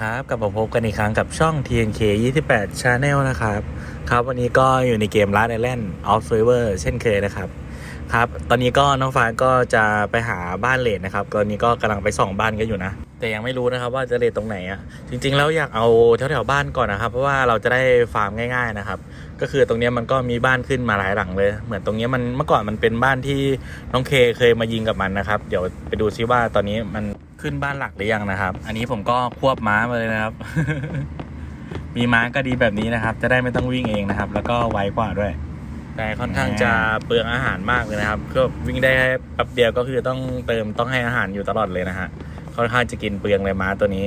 ครับกลับมาพบกันอีกครั้งกับช่อง TNK 28 Channel นะครับ ครับวันนี้ก็อยู่ในเกม Last Island of Survivor เช่นเคยนะครับ ครับ ตอนนี้ก็น้องฟ้าก็จะไปหาบ้านเลดนะครับ ตอนนี้ก็กำลังไปส่องบ้านกันอยู่นะ แต่ยังไม่รู้นะครับว่าจะเลดตรงไหนอะ่ะ จริงๆแล้วอยากเอาแถวๆบ้านก่อนนะครับ เพราะว่าเราจะได้ฟาร์มง่าย ๆนะครับ ก็คือตรงเนี้ยมันก็มีบ้านขึ้นมาหลายหลังเลย เหมือนตรงเนี้ยมันเมื่อก่อนมันเป็นบ้านที่น้องเคเคยมายิงกับมันนะครับ เดี๋ยวไปดูซิว่าตอนนี้มันขึ้นบ้านหลักหรือยังนะครับ อันนี้ผมก็ควบม้ามาเลยนะครับ มีม้าก็ดีแบบนี้นะครับ จะได้ไม่ต้องวิ่งเองนะครับ แล้วก็ไวกว่าด้วย แต่ค่อนข้างจะเปลืองอาหารมากเลยนะครับ ก็วิ่งได้แป๊บเดียวก็คือต้องเติมต้องให้อาหารอยู่ตลอดเลยนะฮะ ค่อนข้างจะกินเปลืองเลยม้าตัวนี้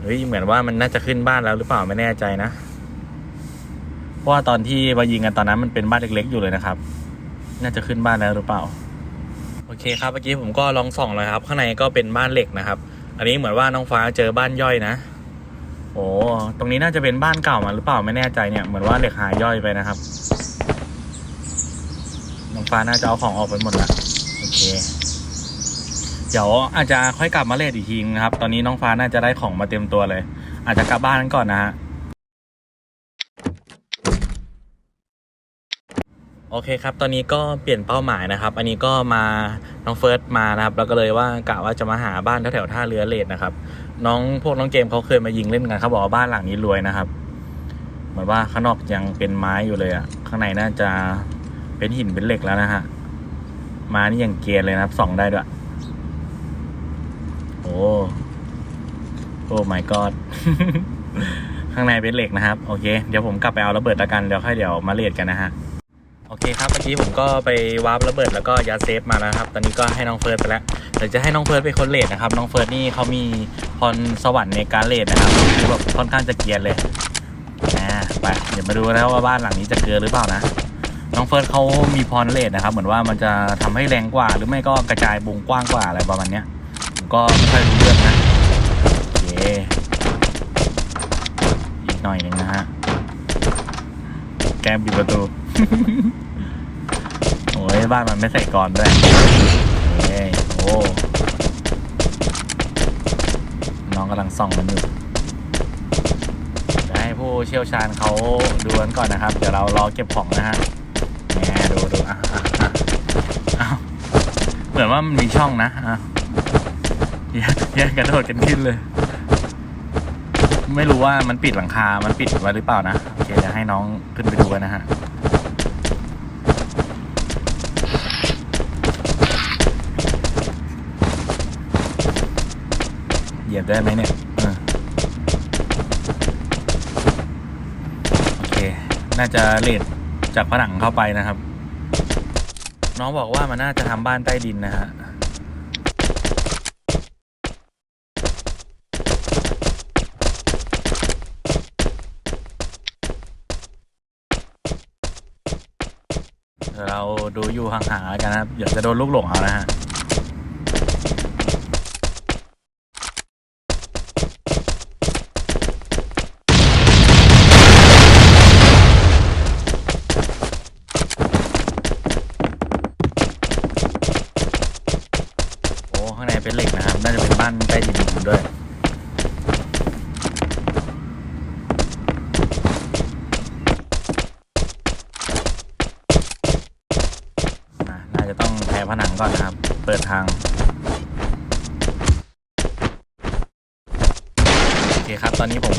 เฮ้ยเหมือนว่ามันน่าจะขึ้นบ้านแล้วหรือเปล่าไม่แน่ใจนะ เพราะว่าตอนที่มายิงกันตอนนั้นมันเป็นบ้านเล็ก ๆ อยู่เลยนะครับ น่าจะขึ้นบ้านแล้วหรือเปล่า โอเคครับเมื่อกี้ผมก็ลองส่องเลยครับ ข้างในก็เป็นบ้านเหล็กนะครับ อันนี้เหมือนว่าน้องฟ้าเจอบ้านย่อยนะ โอ้ตรงนี้น่าจะเป็นบ้านเก่ามาหรือเปล่าไม่แน่ใจเนี่ยเหมือนว่าเหล็กหายย่อยไปนะครับ น้องฟ้าน่าจะเอาของออกไปหมดละโอเคเดี๋ยวอาจจะค่อยกลับมาเลดอีกทีนะครับ ตอนนี้น้องฟ้าน่าจะได้ของมาเต็มตัวเลย อาจจะกลับบ้านกันก่อนนะฮะ โอเคครับ ตอนนี้ก็เปลี่ยนเป้าหมายนะครับ อันนี้ก็มาน้องเฟิร์สมานะครับ แล้วก็เลยว่ากะว่าจะมาหาบ้านแถวๆท่าเรือเลดนะครับ น้องพวกน้องเกมเขาเคยมายิงเล่นกันเขาบอกว่าบ้านหลังนี้รวยนะครับ เหมือนว่าข้างนอกยังเป็นไม้อยู่เลยอะข้างในน่าจะเป็นหินเป็นเหล็กแล้วนะฮะม้นี่ยังเกียนเลยนะครับส่องได้ด้วย โอ้โอ้ my god ข้างในเป็นเหล็กนะครับ โอเค เดี๋ยวผมกลับไปเอาระเบิดละกัน เดี๋ยวค่อยเดี๋ยวมาเลดกันนะฮะ โอเคครับเมื่อกี้ผมก็ไปวาร์ประเบิดแล้วก็ยัดเซฟมาแล้วครับ ตอนนี้ก็ให้น้องเฟิร์สไปแล้วเดี๋ยวจะให้น้องเฟิร์สเป็นคนเลดนะครับ น้องเฟิร์สนี่เขามีพรสวรรค์ในการเลดนะครับคือแบบค่อนข้างจะเกียนเลยนะไปเดี๋ยวมาดูนะว่าบ้านหลังนี้จะเกลือหรือเปล่านะ น้องเฟิร์สเขามีพรเลดนะครับ เหมือนว่ามันจะทำให้แรงกว่า หรือไม่ก็กระจายวงกว้างกว่าอะไรประมาณเนี้ยผมก็ไม่ค่อยรู้เรื่องนะโอเคอีกหน่อยหนึ่งนะฮะ แกมปิดประตู โอ้ยบ้านมันไม่ใส่กรอนด้วยเอ้ยโอ้ น้องกำลังส่องมันอยู่เดี๋ยวให้ผู้เชี่ยวชาญเขาดูกันก่อนนะครับ เดี๋ยวเรารอเก็บของนะฮะแหมดูดูอะอะอะอ้าวเหมือนว่ามันมีช่องนะอะแยกแยกกันโดดกันขึ้นเลย ไม่รู้ว่ามันปิดหลังคา มันปิดไว้หรือเปล่านะ โอเคเดี๋ยวให้น้องขึ้นไปดู กันนะฮะเหยียบได้ไหมเนี่ยอโอเค น่าจะเลดจากผนังเข้าไปนะครับ น้องบอกว่ามันน่าจะทำบ้านใต้ดินนะฮะ เดี๋ยวเราดูอยู่ห่างๆแล้วกันนะครับเดี๋ยวจะโดนลูกหลงเอานะฮะ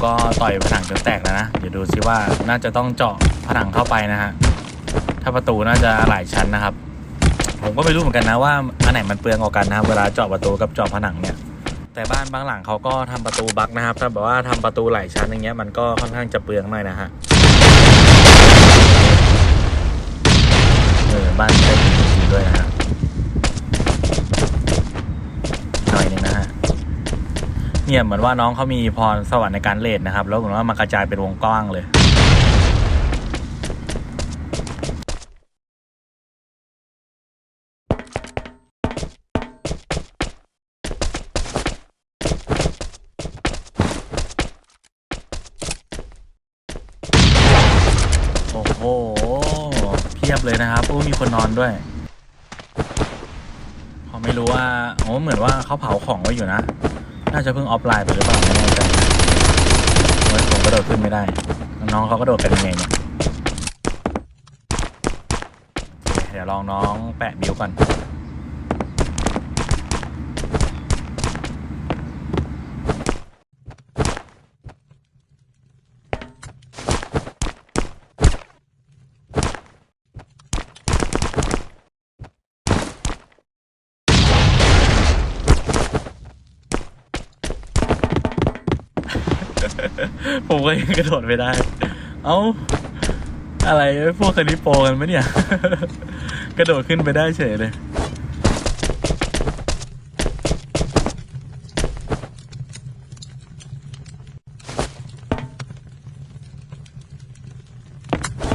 ก็ต่อยผนังจนแตกแล้วนะ เดี๋ยวดูซิว่าน่าจะต้องเจาะผนังเข้าไปนะฮะ ถ้าประตูน่าจะหลายชั้นนะครับ ผมก็ไม่รู้เหมือนกันนะว่าอันไหนมันเปลืองกว่ากันนะครับเวลาเจาะประตูกับเจาะผนังเนี่ย แต่บ้านบางหลังเขาก็ทำประตูบักนะครับ ถ้าแบบว่าทำประตูหลายชั้นอย่างเงี้ยมันก็ค่อนข้างจะเปลืองหน่อยนะฮะ เออบ้านใต้ดินจริงๆด้วยนะฮะหน่อยหนึงนะฮะ เนี่ยเหมือนว่าน้องเขามีพรสวรรค์ในการเลดนะครับ แล้วเหมือนว่ามันกระจายเป็นวงกว้างเลยโอ้โหเพียบเลยนะครับโอ้มีคนนอนด้วยเขาไม่รู้ว่าโอ้เหมือนว่าเขาเผาของไว้อยู่นะ น่าจะเพิ่งออฟไลน์ไปหรือเปล่าไม่แน่ใจผมกระโดดขึ้นไม่ได้ น้องเขาก็โดดกันยังไงเนี่ย เดี๋ยวลองน้องแปะมิวก่อน ผมก็ยังกระโดดไม่ได้ เอ้า อะไรพวกคณิโปรกันไหมเนี่ย กระโดดขึ้นไปได้เฉยเลย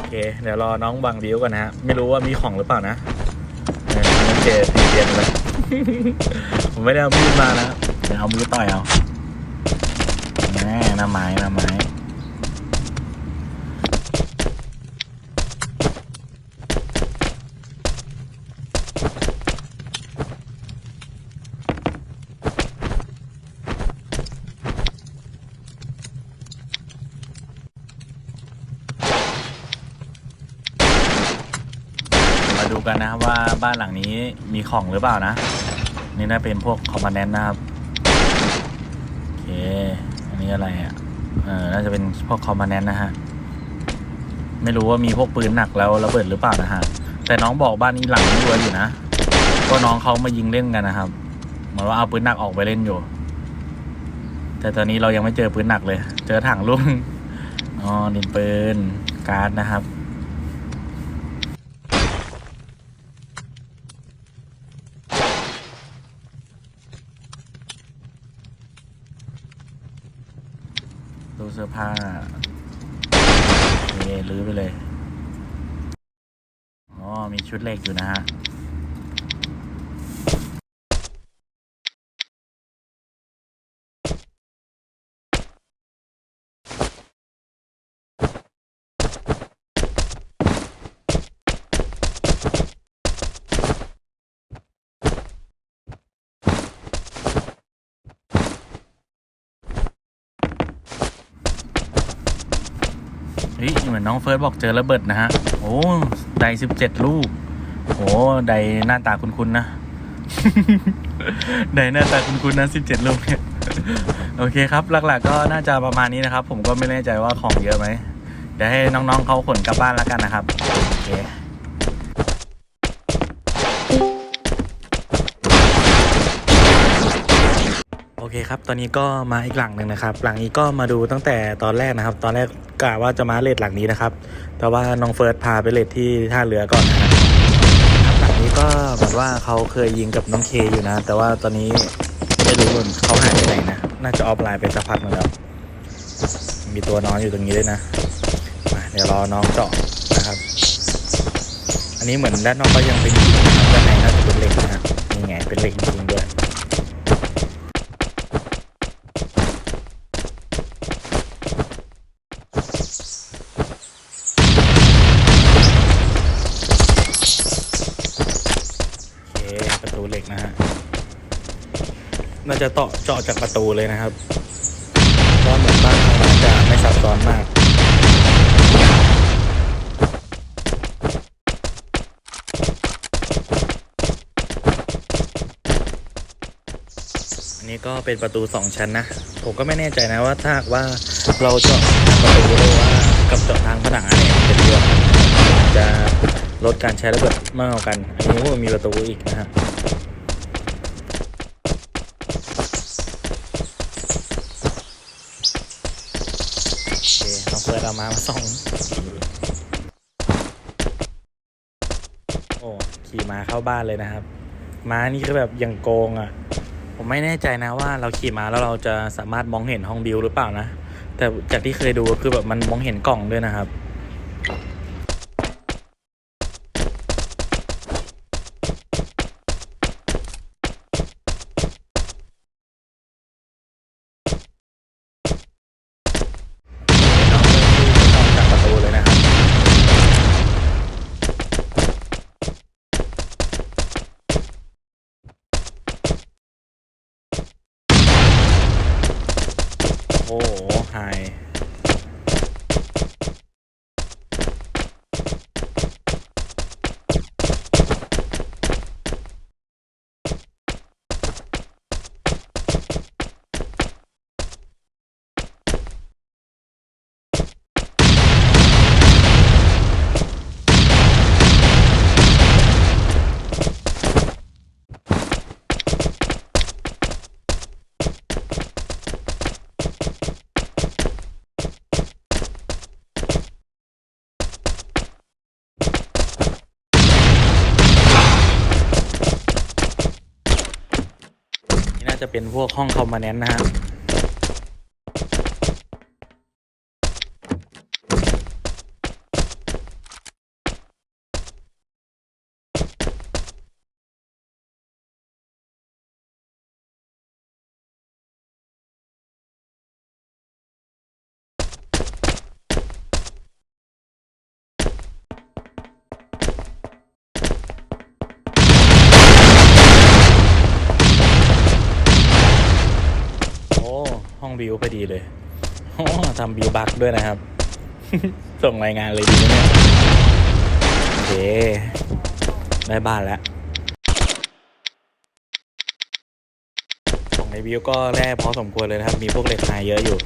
เคเดี๋ยวรอน้องบังบิวก่อนนะฮะ ไม่รู้ว่ามีของหรือเปล่านะเออเจตีเรียนเลยผมไม่ได้เอามีดมานะเดี๋ยวเอามือต่อยเอา หน้าไม้หน้าไม้มาดูกันนะครับว่าบ้านหลังนี้มีของหรือเปล่านะ นี่น่าเป็นพวกคอมมานแนนนะครับ อันนี้อะไรอะเออน่าจะเป็นพวกคอมมานแนนนะฮะ ไม่รู้ว่ามีพวกปืนหนักแล้วระเบิดหรือเปล่านะฮะ แต่น้องบอกบ้านนี้หลังรัวอยู่นะก็น้องเขามายิงเล่นกันนะครับ เหมือนว่าเอาปืนหนักออกไปเล่นอยู่ แต่ตอนนี้เรายังไม่เจอปืนหนักเลย เจอถังลุ่มอ๋อดินปืนการ์ดนะครับ ดูเสื้อผ้าเอเคลื้อไปเลย อ๋อ มีชุดเหล็กอยู่นะฮะ เฮ้ยเหมือนน้องเฟิร์สบอกเจอระเบิดนะฮะ โอ้ได้สิบเจ็ดลูก โอ้ได้หน้าตาคุ้นๆนะ ไดหน้าตาคุ้นๆนะสิบเจ็ดลูกเนี่ยโอเคครับ หลักๆก็น่าจะประมาณนี้นะครับ ผมก็ไม่แน่ใจว่าของเยอะไหมเดี๋ยวให้น้องๆเขาขนกลับบ้านแล้วกันนะครับ โอเคโอเคครับ ตอนนี้ก็มาอีกหลังหนึ่งนะครับ หลังนี้ก็มาดูตั้งแต่ตอนแรกนะครับ ตอนแรก กะว่าจะมาเลดหลังนี้นะครับ แต่ว่าน้องเฟิร์สพาไปเลดที่ท่าเรือก่อนนะครับหลังนี้ก็เหมือนว่าเขาเคยยิงกับน้องเคอยู่นะ แต่ว่าตอนนี้ไม่รู้ว่าเขาหายไปไหนนะ น่าจะออฟไลน์ไปสักพักหนึงแล้ว มีตัวนอนอยู่ตรงนี้ด้วยนะ มาเดี๋ยวรอน้องเจาะนะครับ อันนี้เหมือนด้านนอกก็ยังเป็นหินนะครับด้านในน่าจะเป็นเหล็กนะฮะนี่ไงเป็นเหล็ก ประตูเหล็กนะฮะ น่าจะเตาะเจาะจากประตูเลยนะครับก็เหมือนบ้านเขาน่าจะไม่ซับซ้อนมากอันนี้ก็เป็นประตูสองชั้นนะ ผมก็ไม่แน่ใจนะว่าถ้าว่าเราเจาะประตูหรือว่ากับเจาะทางผนังอันไหนจะดีกว่ากันจะลดการใช้ระเบิดมากกว่ากัน อันนี้ก็มีประตูอีกนะฮะโอเค เร์สเอามามาส่องโอ้ขี่ม้าเข้าบ้านเลยนะครับ ม้านี่ก็แบบยังโกงอะ ผมไม่แน่ใจนะว่าเราขี่ม้าแล้วเราจะสามารถมองเห็นห้องบิวหรือเปล่านะ แต่จากที่เคยดูก็คือแบบมันมองเห็นกล่องด้วยนะครับ น้องเฟิร์สที่ออกจากประตูเลยนะครับ โอ้โหไฮ จะเป็นพวกห้องคอมมานแนนต์นะฮะ บิวพอดีเลยทำบิวบักด้วยนะครับ ส่งรายงานเลยดีไหมเนี่ยโอเคได้บ้านแล้วของในบิวก็แร่พอสมควรเลยนะครับ มีพวกเหล็กไฮเยอะอยู่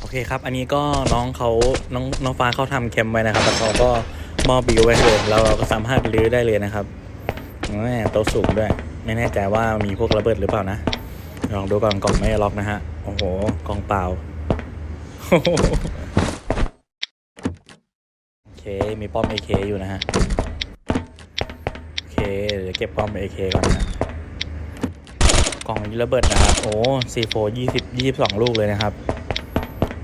โอเคครับ อันนี้ก็น้องเขาน้องน้องฟ้าเขาทำแคมไว้นะครับแล้วเขาก็มอบบิวไว้ให้เลยเราก็สามารถรื้อได้เลยนะครับแม่โต๊ะสูงด้วย ไม่แน่ใจว่ามีพวกระเบิดหรือเปล่านะลองดูก่อนกล่องไม่ล็อกนะฮะ โอ้โหกล่องเปล่า โอเค มีป้อม AK อยู่นะฮะ โอเค เดี๋ยวเก็บป้อม AK ก่อนนะกล่องระเบิดนะครับ โอ้ C4 20 22ลูกเลยนะครับ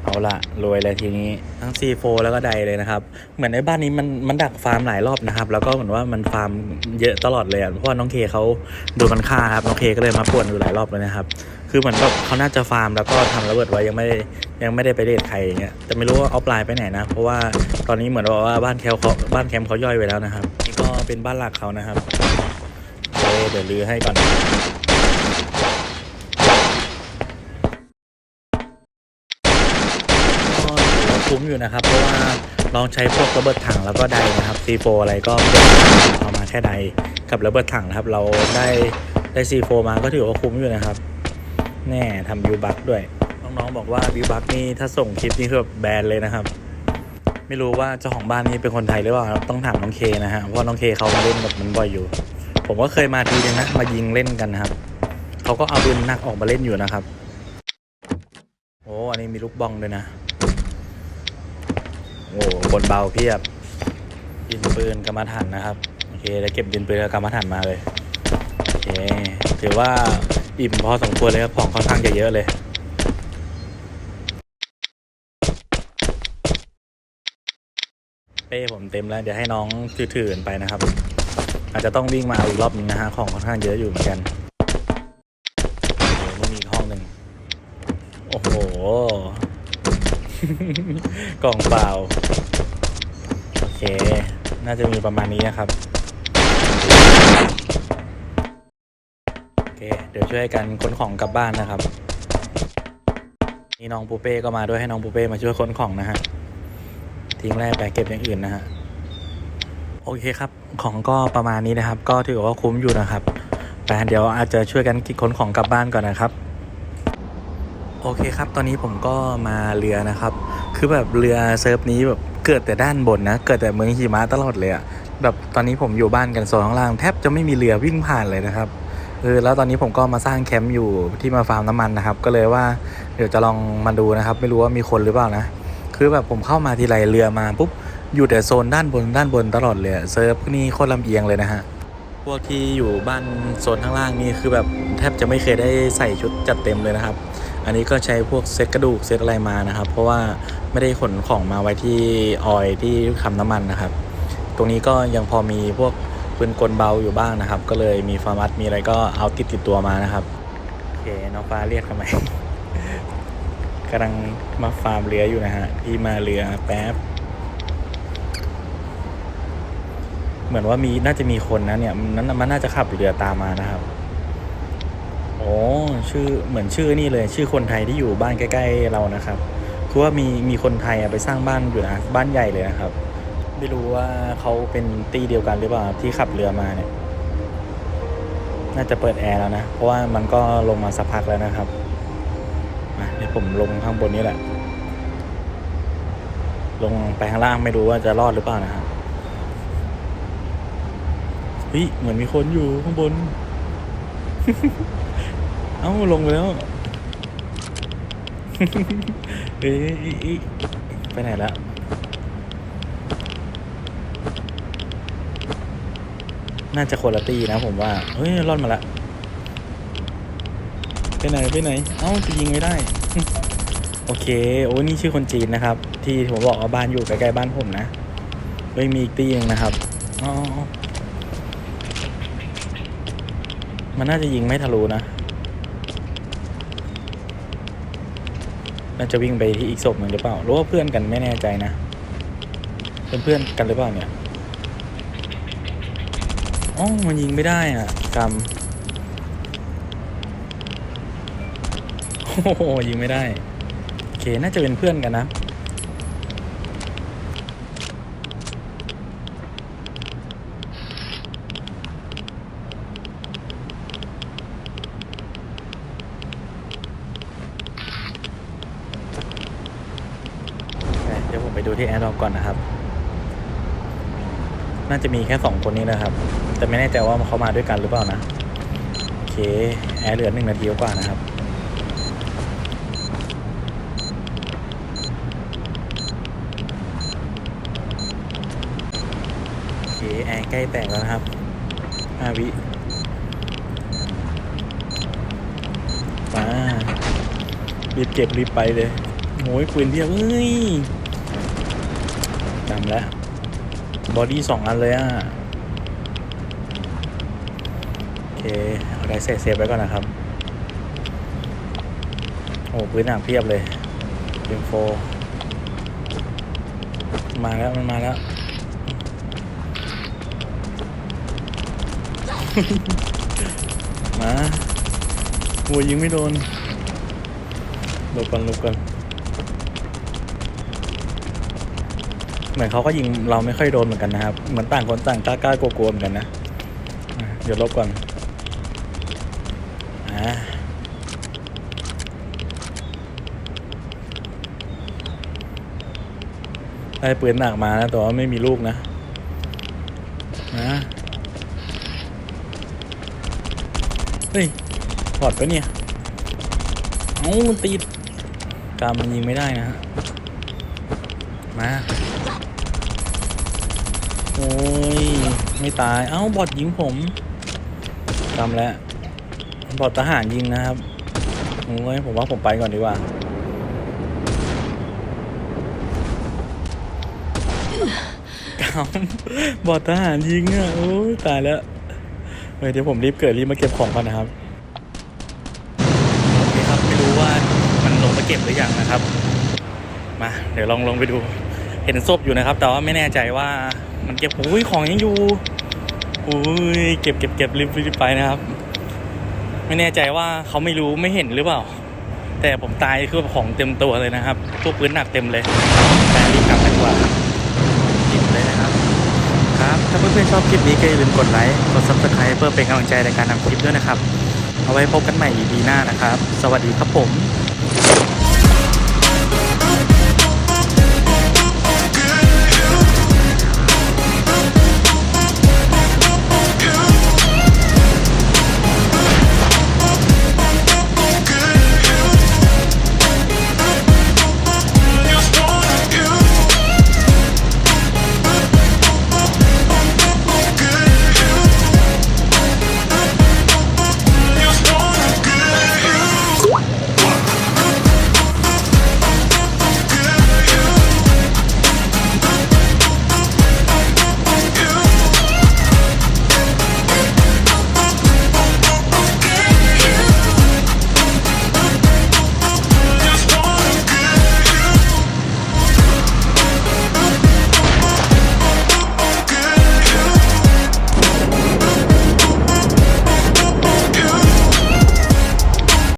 เอาละรวยเลยทีนี้ ทั้ง C4 แล้วก็ไดเลยนะครับ เหมือนในบ้านนี้มันมันดักฟาร์มหลายรอบนะครับ แล้วก็เหมือนว่ามันฟาร์มเยอะตลอดเลยอะเพราะว่าน้องเคเขาโดนมันฆ่าครับ น้องเคก็เลยมาป่วนอยู่หลายรอบเลยนะครับ คือเหมือนแบบเขาน่าจะฟาร์มแล้วก็ทำระเบิดไว้ยังไม่ได้ยังไม่ได้ไปเดทใครอย่างเงี้ยแต่ไม่รู้ว่าออฟไลน์ไปไหนนะ เพราะว่าตอนนี้เหมือนว่าบ้านแคมป์เขาบ้านแคมป์เขาย่อยไปแล้วนะครับนี่ก็เป็นบ้านหลักเขานะครับโอเคเดี๋ยวรื้อให้ก่อนคุ้มอยู่นะครับ เพราะว่าลองใช้พวกระเบิดถังแล้วก็ไดนะครับ C4 อะไรก็เอามาแค่ไดกับระเบิดถังนะครับ เราได้ได้ C4 มาก็ถือว่าคุ้มอยู่นะครับ แน่ทำบิวบัคด้วย น้องๆบอกว่าบิวบัคนี่ถ้าส่งคลิปนี่คือแบบแบนเลยนะครับ ไม่รู้ว่าเจ้าของบ้านนี้เป็นคนไทยหรือเปล่าต้องถามน้องเคนะฮะเพราะน้องเคเขามาเล่นกับมันบ่อยอยู่ ผมก็เคยมาทีนึงนะมายิงเล่นกันนะครับเขาก็เอาปืนหนักออกมาเล่นอยู่นะครับโอ้อันนี้มีลูกบองด้วยนะโอ้บนเบาเพียบดินปืนกรรมฐานนะครับโอเคแล้วเก็บดินปืนกับกรรมฐานมาเลยโอเคถือว่า อิ่มพอสมควรเลยครับของค่อนข้างจะเยอะเลยเป้ผมเต็มแล้วเดี๋ยวให้น้องถือๆกันไปนะครับ อาจจะต้องวิ่งมาเอาอีกรอบนึงนะฮะของค่อนข้างเยอะอยู่เหมือนกันโอ้โหมันมีห้องหนึ่งโอ้โหกล่องเปล่าโอเค น่าจะมีประมาณนี้นะครับ โอ เคเดี๋ยวช่วยกันขนของกลับบ้านนะครับ นี่น้องปูเป้ก็มาด้วยให้น้องปูเป้มาช่วยขนของนะฮะทิ้งแรกไปเก็บอย่างอื่นนะฮะโอเคครับของก็ประมาณนี้นะครับ ก็ถือว่าคุ้มอยู่นะครับแต่เดี๋ยวอาจจะช่วยกันขนของกลับบ้านก่อนนะครับ โอเคครับ ตอนนี้ผมก็มาเรือนะครับ คือแบบเรือเซิร์ฟนี้แบบเกิดแต่ด้านบนนะ เกิดแต่เมืองหิมะตลอดเลยอะแบบตอนนี้ผมอยู่บ้านกันโซนข้างล่างแทบจะไม่มีเรือวิ่งผ่านเลยนะครับ เออแล้วตอนนี้ผมก็มาสร้างแคมป์อยู่ที่มาฟาร์มน้ำมันนะครับ ก็เลยว่าเดี๋ยวจะลองมาดูนะครับ ไม่รู้ว่ามีคนหรือเปล่านะ คือแบบผมเข้ามาทีไรเรือมาปุ๊บอยู่แต่โซนด้านบนด้านบนตลอดเลยเซิร์ฟนี่โคตรลำเอียงเลยนะฮะพวกที่อยู่บ้านโซนข้างล่างนี่คือแบบแทบจะไม่เคยได้ใส่ชุดจัดเต็มเลยนะครับ อันนี้ก็ใช้พวกเซ็ตกระดูกเซ็ตอะไรมานะครับ เพราะว่าไม่ได้ขนของมาไว้ที่ออยที่คำน้ำมันนะครับ ตรงนี้ก็ยังพอมีพวก ปืนกลเบาอยู่บ้างนะครับ ก็เลยมีฟาร์มัสมีอะไรก็เอาติดติดตัวมานะครับโอเคน้องฟ้าเรียกทำไมกำลังมาฟาร์มเรืออยู่นะฮะพี่มาเรือแป๊บ เหมือนว่ามีน่าจะมีคนนะเนี่ยนั้นมันน่าจะขับเรือตามมานะครับโอ้ชื่อเหมือนชื่อนี่เลย ชื่อคนไทยที่อยู่บ้านใกล้ ๆ เรานะครับคือว่ามีมีคนไทยไปสร้างบ้านอยู่นะบ้านใหญ่เลยนะครับ ไม่รู้ว่าเขาเป็นตีเดียวกันหรือเปล่าที่ขับเรือมาเนี่ย น่าจะเปิดแอร์แล้วนะ เพราะว่ามันก็ลงมาสักพักแล้วนะครับมาเดี๋ยวผมลงข้างบนนี้แหละ ลงไปข้างล่างไม่รู้ว่าจะรอดหรือเปล่านะครับเฮ้ยเหมือนมีคนอยู่ข้างบน เอ้าลงไปแล้วเอ้ยเอ้ยเอ้ยไปไหนละ น่าจะคนละตีนะผมว่า เฮ้ยรอดมาละไปไหนไปไหน เอ้าจะยิงไม่ได้ โอเค โอ้นี่ชื่อคนจีนนะครับ ที่ผมบอกว่าบ้านอยู่ใกล้ๆบ้านผมนะไม่มีอีกตีนึงนะครับอ๋อมันน่าจะยิงไม่ทะลุนะ น่าจะวิ่งไปที่อีกศพหนึ่งหรือเปล่ารือว่าเพื่อนกันไม่แน่ใจนะ เป็นเพื่อนกันหรือเปล่าเนี่ย อ๋อมันยิงไม่ได้อะกรรมโอ้โหยิงไม่ได้โอเคน่าจะเป็นเพื่อนกันนะเดี๋ยวผมไปดูที่แอร์ดรอปก่อนนะครับ น่าจะมีแค่สองคนนี้นะครับ แต่ไม่แน่ใจว่าเขามาด้วยกันหรือเปล่านะ โอเค แอร์เหลือหนึ่งนาทีกว่านะครับโอเคแอร์ใกล้แตกแล้วนะครับห้าวิมารีบเก็บรีบไปเลยโอ้ยปืนเพียบเฮ้ยจำแล้ว บอดี้สองอันเลยอะ โอเคเอาได้เซฟเซฟไว้ก่อนนะครับ โอ้ปืนหนักเพียบเลยเอ็มโฟมาแล้ว มันมาแล้ว มาโอ้ยยิงไม่โดนหลบก่อนหลบก่อน เหมือนเขาก็ยิงเราไม่ค่อยโดนเหมือนกันนะครับ เหมือนต่างคนต่างกล้ากล้ากลัวๆเหมือนกันนะเดี๋ยวลบก่อนอ่าได้ปืนหนักมานะแต่ว่าไม่มีลูกนะนะเฮ้ยถอดไปเนี่ยเอ้ามันติดกามมันยิงไม่ได้นะฮะมา โอ้ย ไม่ตาย เอ้า บอดยิงผมกำแล้ว บอดทหารยิงนะครับ โอ้ย ผมว่าผมไปก่อนดีกว่ากำบอดทหารยิงอะ โอ้ย ตายแล้วเฮ้ยเดี๋ยวผมรีบเกิดรีบมาเก็บของก่อนนะครับโอเคครับ ไม่รู้ว่ามันลงมาเก็บหรือยังนะครับ มา เดี๋ยวลองลงไปดู เห็นศพอยู่นะครับ แต่ว่าไม่แน่ใจว่า มันเก็บอุ้ยของยังอยู่อุ้ยเก็บเก็บเก็บรีบรีบไปนะครับ ไม่แน่ใจว่าเขาไม่รู้ไม่เห็นหรือเปล่า แต่ผมตายคือของเต็มตัวเลยนะครับพวกพื้นหนักเต็มเลยแต่รีบกลับดีกว่ารีบเลยนะครับ ครับ ถ้าเพื่อนๆชอบคลิปนี้ก็อย่าลืมกดไลค์กด subscribe เพื่อเป็นกำลังใจในการทำคลิปด้วยนะครับ เอาไว้พบกันใหม่ EP หน้านะครับ สวัสดีครับผม